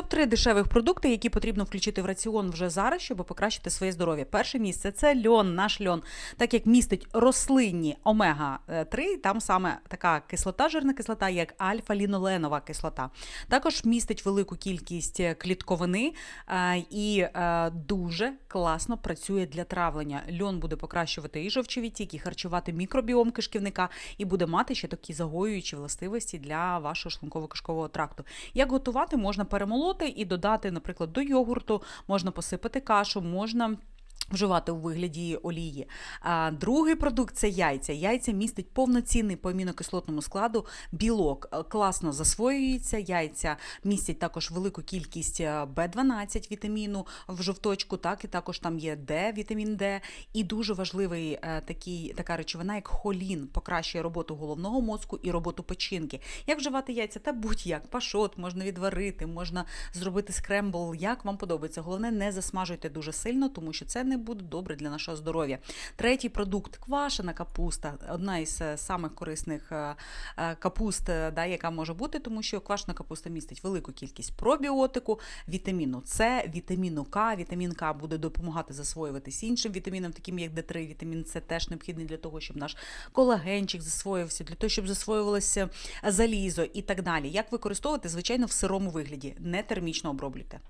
Топ-3 дешевих продукти, які потрібно включити в раціон вже зараз, щоб покращити своє здоров'я. Перше місце це льон, наш льон, так як містить рослинні омега-3, там саме така кислота, жирна кислота, як альфа-ліноленова кислота. Також містить велику кількість клітковини е, і е, дуже класно працює для травлення. Льон буде покращувати і жовчовідтік, і харчувати мікробіом кишківника, і буде мати ще такі загоюючі властивості для вашого шлунково-кишкового тракту. Як готувати, можна перемолоти і додати, наприклад, до йогурту, можна посипати кашу, можна. Вживати у вигляді олії. А другий продукт це яйця. Яйця містить повноцінний по амінокислотному складу білок. Е, Класно засвоюється. Яйця містять також велику кількість B12 вітаміну в жовточку, так і також там є D, вітамін D. І дуже важливий е, такий, така речовина, як холін, покращує роботу головного мозку і роботу печінки. Як вживати яйця? Та будь-як, пашот, можна відварити, можна зробити скрембл, як вам подобається. Головне, не засмажуйте дуже сильно, тому що це не буде добре для нашого здоров'я. Третій продукт квашена капуста, одна із е, самих корисних е, е, капуст, да, яка може бути, тому що квашена капуста містить велику кількість пробіотику, вітаміну С, вітаміну К. Вітамін К буде допомагати засвоюватись іншим вітамінам, таким як Д3, вітамін С теж необхідний для того, щоб наш колагенчик засвоївся, для того, щоб засвоювалося залізо і так далі. Як використовувати, звичайно, в сирому вигляді, не термічно оброблюйте.